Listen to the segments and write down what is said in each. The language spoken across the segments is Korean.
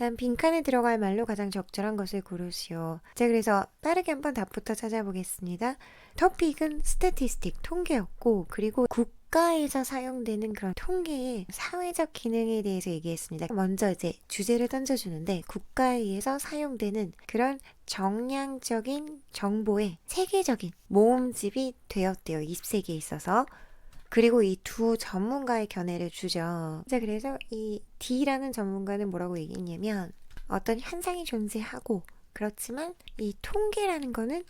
일단 빈칸에 들어갈 말로 가장 적절한 것을 고르시오. 자, 그래서 빠르게 한번 답부터 찾아보겠습니다. 토픽은 스태티스틱, 통계였고, 그리고 국가에서 사용되는 그런 통계의 사회적 기능에 대해서 얘기했습니다. 먼저 이제 주제를 던져주는데, 국가에 의해서 사용되는 그런 정량적인 정보의 세계적인 모음집이 되었대요. 20세기에 있어서. 그리고 이 두 전문가의 견해를 주죠. 자, 그래서 이 D라는 전문가는 뭐라고 얘기했냐면 어떤 현상이 존재하고 그렇지만 이 통계라는 거는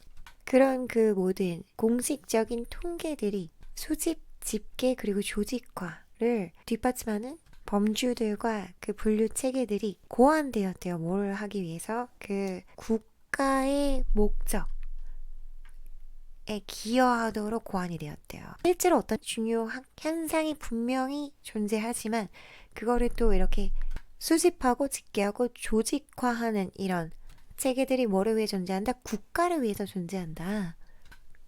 그런 그 모든 공식적인 통계들이 수집, 집계 그리고 조직화를 뒷받침하는 범주들과 그 분류 체계들이 고안되었대요. 뭘 하기 위해서 그 국가의 목적 에 기여하도록 고안이 되었대요. 실제로 어떤 중요한 현상이 분명히 존재하지만 그거를 또 이렇게 수집하고 집계하고 조직화하는 이런 체계들이 뭐를 위해 존재한다? 국가를 위해서 존재한다.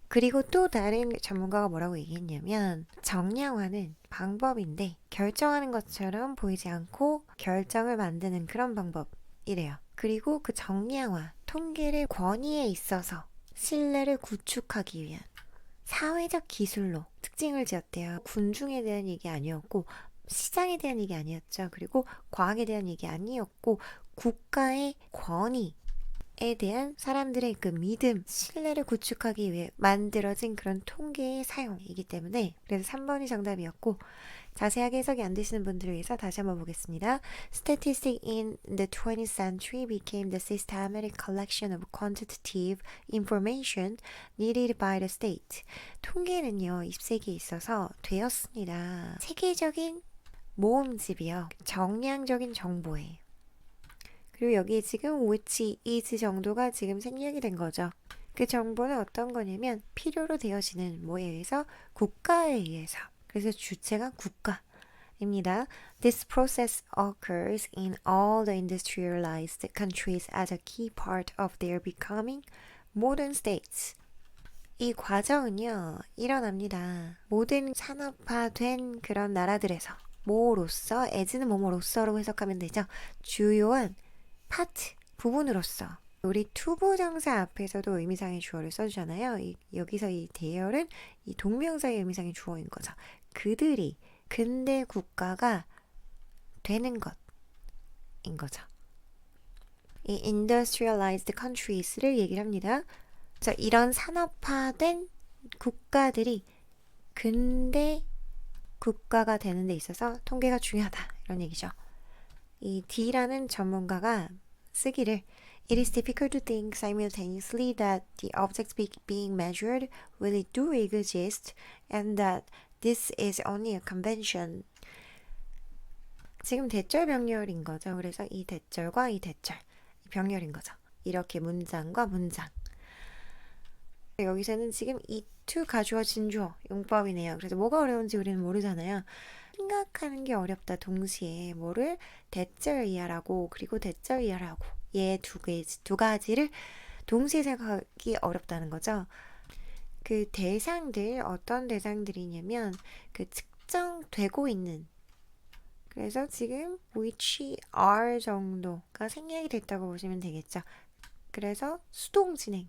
그리고 또 다른 전문가가 뭐라고 얘기했냐면 정량화는 방법인데 결정하는 것처럼 보이지 않고 결정을 만드는 그런 방법이래요. 그리고 그 정량화, 통계를 권위에 있어서 신뢰를 구축하기 위한 사회적 기술로 특징을 지었대요. 군중에 대한 얘기 아니었고 시장에 대한 얘기 아니었죠. 그리고 과학에 대한 얘기 아니었고 국가의 권위 에 대한 사람들의 그 믿음, 신뢰를 구축하기 위해 만들어진 그런 통계의 사용이기 때문에 그래서 3번이 정답이었고 자세하게 해석이 안 되시는 분들을 위해서 다시 한번 보겠습니다. Statistics in the 20th century became the systematic collection of quantitative information needed by the state. 통계는요, 20세기에 있어서 되었습니다. 세계적인 모음집이요. 정량적인 정보예요. 그리고 여기에 지금 which is 정도가 지금 생략이 된 거죠. 그 정보는 어떤 거냐면 필요로 되어지는 뭐에 의해서 국가에 의해서 그래서 주체가 국가 입니다. This process occurs in all the industrialized countries as a key part of their becoming modern states. 이 과정은요 일어납니다. 모든 산업화된 그런 나라들에서 뭐로서 as는 뭐뭐로서로 해석하면 되죠. 주요한 파트 부분으로서 우리 투부 정사 앞에서도 의미상의 주어를 써주잖아요. 이, 여기서 이 대열은 이 동명사의 의미상의 주어인 거죠. 그들이 근대 국가가 되는 것인 거죠. 이 industrialized countries를 얘기를 합니다. 자, 이런 산업화된 국가들이 근대 국가가 되는 데 있어서 통계가 중요하다. 이런 얘기죠. 이 D라는 전문가가 쓰기를 It is difficult to think simultaneously that the objects be, being measured really do exist and that this is only a convention. 지금 대절 병렬인 거죠. 그래서 이 대절과 이 대절 병렬인 거죠. 이렇게 문장과 문장. 여기서는 지금 이 to 가 주어 진주어 용법이네요. 그래서 뭐가 어려운지 우리는 모르잖아요. 생각하는 게 어렵다. 동시에 뭐를 대절 이하라고 그리고 대절 이하라고 얘두 가지 두 가지를 동시에 생각하기 어렵다는 거죠. 그 대상들 어떤 대상들이냐면 그 측정되고 있는 그래서 지금 which are 정도가 생략이 됐다고 보시면 되겠죠. 그래서 수동 진행인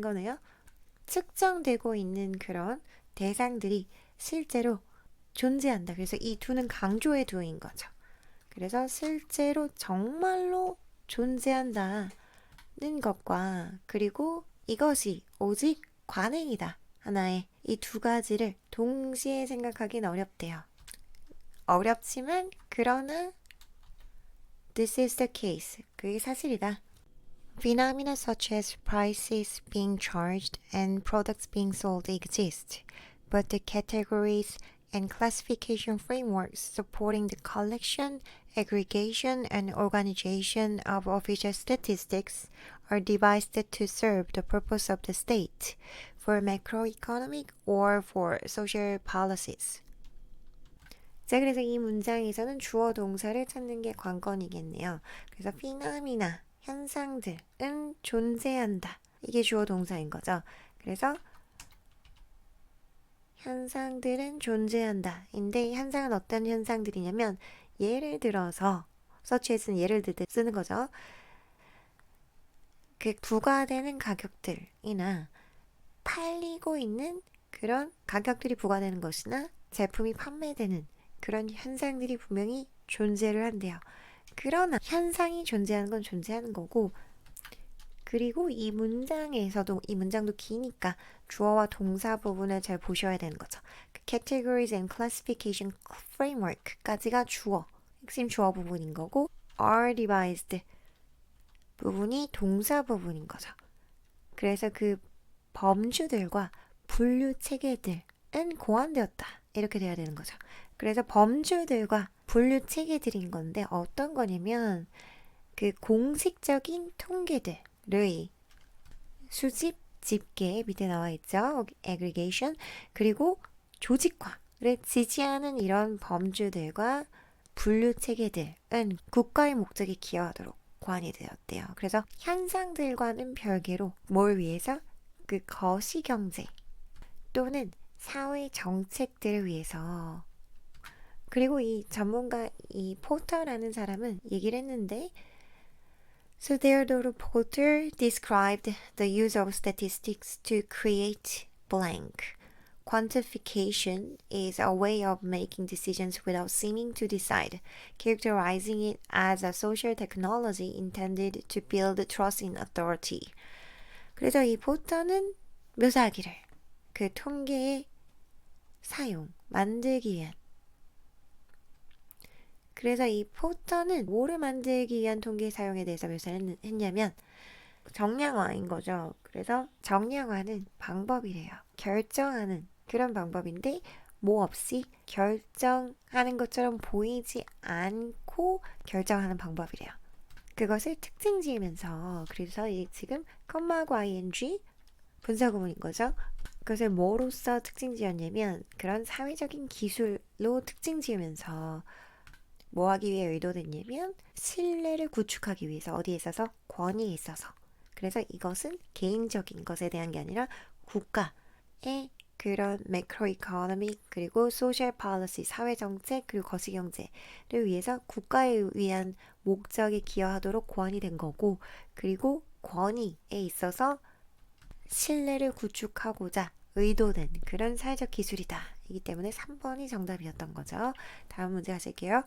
거네요. 측정되고 있는 그런 대상들이 실제로 존재한다. 그래서 이 두는 강조의 두인 거죠. 그래서 실제로 정말로 존재한다는 것과 그리고 이것이 오직 관행이다. 하나의 이 두 가지를 동시에 생각하긴 어렵대요. 어렵지만 그러나 this is the case. 그게 사실이다. Phenomena such as prices being charged and products being sold exist, but the categories and classification frameworks supporting the collection, aggregation, and organization of official statistics are devised to serve the purpose of the state for macroeconomic or for social policies. 자, 그래서 이 문장에서는 주어 동사를 찾는 게 관건이겠네요. 그래서 피나미나 현상들은 존재한다. 이게 주어 동사인 거죠. 그래서 현상들은 존재한다. 인데 현상은 어떤 현상들이냐면 예를 들어서 as는 예를 들듯 쓰는 거죠. 그 부과되는 가격들이나 팔리고 있는 그런 가격들이 부과되는 것이나 제품이 판매되는 그런 현상들이 분명히 존재를 한대요. 그러나 현상이 존재하는 건 존재하는 거고 그리고 이 문장에서도 이 문장도 기니까 주어와 동사 부분을 잘 보셔야 되는 거죠. 그 categories and classification framework까지가 주어, 핵심 주어 부분인 거고 are devised 부분이 동사 부분인 거죠. 그래서 그 범주들과 분류 체계들은 고안되었다. 이렇게 돼야 되는 거죠. 그래서 범주들과 분류 체계들인 건데 어떤 거냐면 그 공식적인 통계들 의 수집, 집계 밑에 나와 있죠. aggregation 그리고 조직화를 지지하는 이런 범주들과 분류 체계들은 국가의 목적에 기여하도록 고안이 되었대요. 그래서 현상들과는 별개로 뭘 위해서 그 거시 경제 또는 사회 정책들을 위해서 그리고 이 전문가 이 포터라는 사람은 얘기를 했는데 So Theodore Porter described the use of statistics to create blank. Quantification is a way of making decisions without seeming to decide, characterizing it as a social technology intended to build trust in authority. 그래서 이 포터는 묘사하기를 그 통계의 사용, 만들기 위한 그래서 이 포터는 뭐를 만들기 위한 통계 사용에 대해서 묘사를 했냐면 정량화인 거죠. 그래서 정량화는 방법이래요. 결정하는 그런 방법인데 뭐 없이 결정하는 것처럼 보이지 않고 결정하는 방법이래요. 그것을 특징 지으면서 그래서 이 지금 컴마하고 ing 분사 구문인 거죠. 그것을 뭐로써 특징 지었냐면 그런 사회적인 기술로 특징 지으면서 뭐 하기 위해 의도됐냐면 신뢰를 구축하기 위해서 어디에 있어서 권위에 있어서 그래서 이것은 개인적인 것에 대한 게 아니라 국가의 그런 매크로 이코노미 그리고 소셜 팔러시 사회 정책 그리고 거시 경제를 위해서 국가에 위한 목적에 기여하도록 고안이 된 거고 그리고 권위에 있어서 신뢰를 구축하고자 의도된 그런 사회적 기술이다. 이기 때문에 3번이 정답이었던 거죠. 다음 문제 하실게요.